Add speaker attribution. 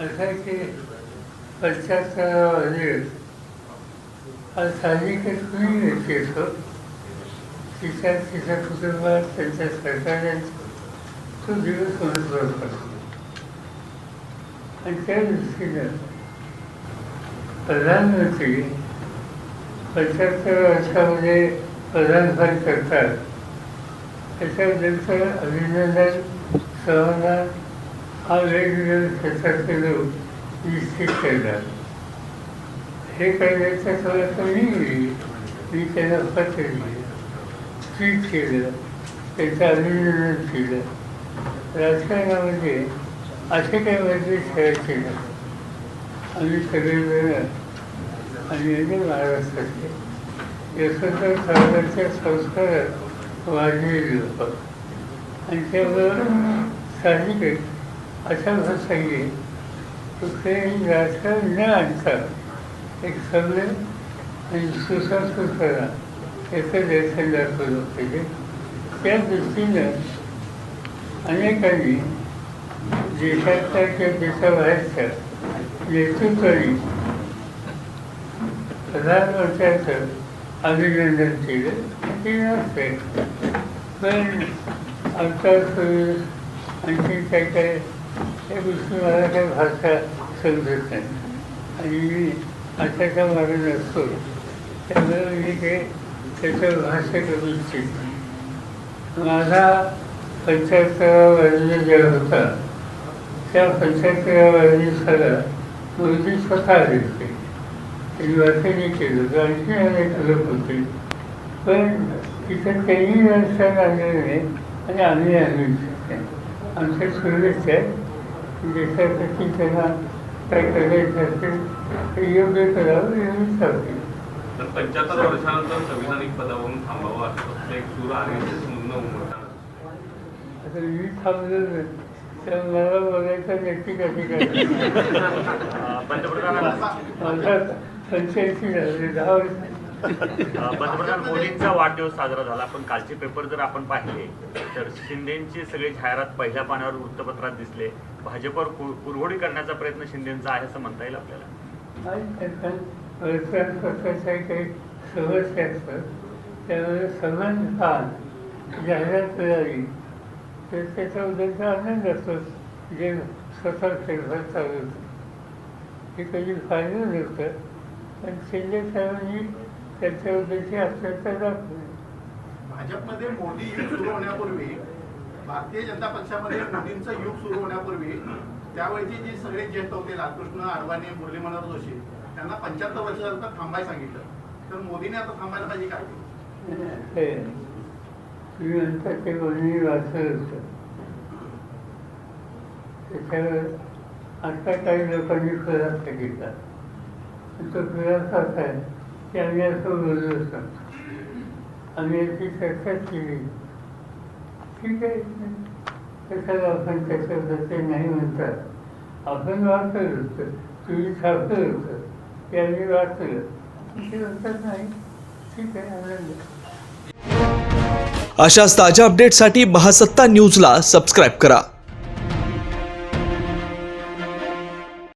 Speaker 1: असं आहे की साहजिकच कुणी व्यक्ती असो तिच्या तिच्या कुटुंबात त्यांच्या सरकारांचा तो दिवस आणि त्या दृष्टीनं प्रधानमंत्री पंच्याहत्तर वर्षामध्ये प्रधानपद करतात. त्याच्यानंतर अभिनंदन सन्मान हा वेगवेगळ्या क्षेत्रातले लोक निश्चित करतात. हे करण्याचा सगळं कमी मी त्यांना पत्र लिहिलं ट्रीट केलं त्यांचं अभिनंदन केलं. राजकारणामध्ये असे काही वर्ग खेळायचे नाही आम्ही सगळेजण आणि म्हणजे महाराष्ट्रातले. यशवंतराव सावरकरच्या संस्कारात वाढलेले लोक. आणि त्यामुळं साहजिकच अशा प्रसंगी कुठलेही राजकारण न आणता एक सगळे आणि सुसंस्कृतपणा याचं दर्शन दाखवलं पाहिजे त्या दृष्टीनं अनेकांनी देशातल्या किंवा देशाबाहेरच्या नेतृत्वाने प्रधानमंत्र्याचं अभिनंदन केलं. ते नसते पण आमचा आणखी काय काय त्या गोष्टी मला काही भाषा समजत नाही आणि मी आताचा मार्ग नसतो त्यामुळे मी काही त्याचं भाषा करू इच्छित माझा पंच्याहत्तरावा वर्ग होता त्या पंच्याहत्तराव्या वाढदिवसाला मुलगी स्वतः आली होती त्यांनी वाचनही केलं होतं आणखी अनेक लोक होते पण तिथं त्यांनी व्यवस्था आणलेलं नाही आणि आम्ही आणू इच्छित नाही आमच्या सुरवेच आहे देशासाठी त्यांना काय करायचं असेल ते योग्य करावं एवढी चालते
Speaker 2: तर पंच्याहत्तर वर्षानंतर संविधानिक पदावरून थांबावं असं फक्त एक सूर आणि न उमटणार.
Speaker 1: आता मी थांबलो नाही. तर मला बघायचं नक्की कधी काय.
Speaker 3: पंतप्रधान
Speaker 1: माझा पंच्याऐंशी झाले दहा वर्ष.
Speaker 3: पंतप्रधान मोदींचा वाढदिवस साजरा झाला. पण कालचे पेपर जर आपण पाहिले तर शिंदेची सगळी जाहिरात पहिल्या पाण्यावर वृत्तपत्रात दिसले. भाजपवर कुरघोडी करण्याचा प्रयत्न शिंदेचा आहे असं म्हणता येईल आपल्याला.
Speaker 1: त्याचा वर्तमानपत्राच्या काही जाहिरात मिळाली. तर त्याच्याबद्दलचा आनंद असतो जे स्वतः फेरफार चालू होतं. हे कधी फायदा नव्हतं. पण शिंदे साहेबांनी त्याच्याबद्दलची आत्महत्या दाखवली
Speaker 4: भाजपमध्ये मोदी युग सुरू होण्यापूर्वी भारतीय जनता पक्षामध्ये मोदींचं युग सुरू होण्यापूर्वी त्यावेळेचे जे सगळे ज्येष्ठ होते लालकृष्ण अडवाणी मुरली मनोहर जोशी त्यांना पंच्याहत्तर वर्षानंतर थांबायला सांगितलं. तर मोदीने आता थांबायला पाहिजे काय?
Speaker 1: तुम्ही म्हणता ते कोणी वाचलं होतं त्याच्यावर आता काही लोकांनी खुलासा आणि तो खुलासा असा आहे की आम्ही असं बोललो असतो. आम्ही याची चर्चा केली. ठीक आहे. कशाला आपण त्याच्याबद्दल नाही म्हणतात. आपण वाचलं होतं. तुम्ही छापलं होतं. ते आम्ही वाचलं. ते म्हणतात नाही. ठीक आहे आनंद.
Speaker 5: अशाच ताज्या अपडेटसाठी महासत्ता न्यूजला सबस्क्राईब करा.